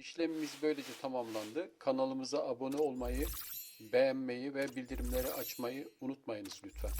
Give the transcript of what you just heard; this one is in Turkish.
İşlemimiz böylece tamamlandı. Kanalımıza abone olmayı, beğenmeyi ve bildirimleri açmayı unutmayınız lütfen.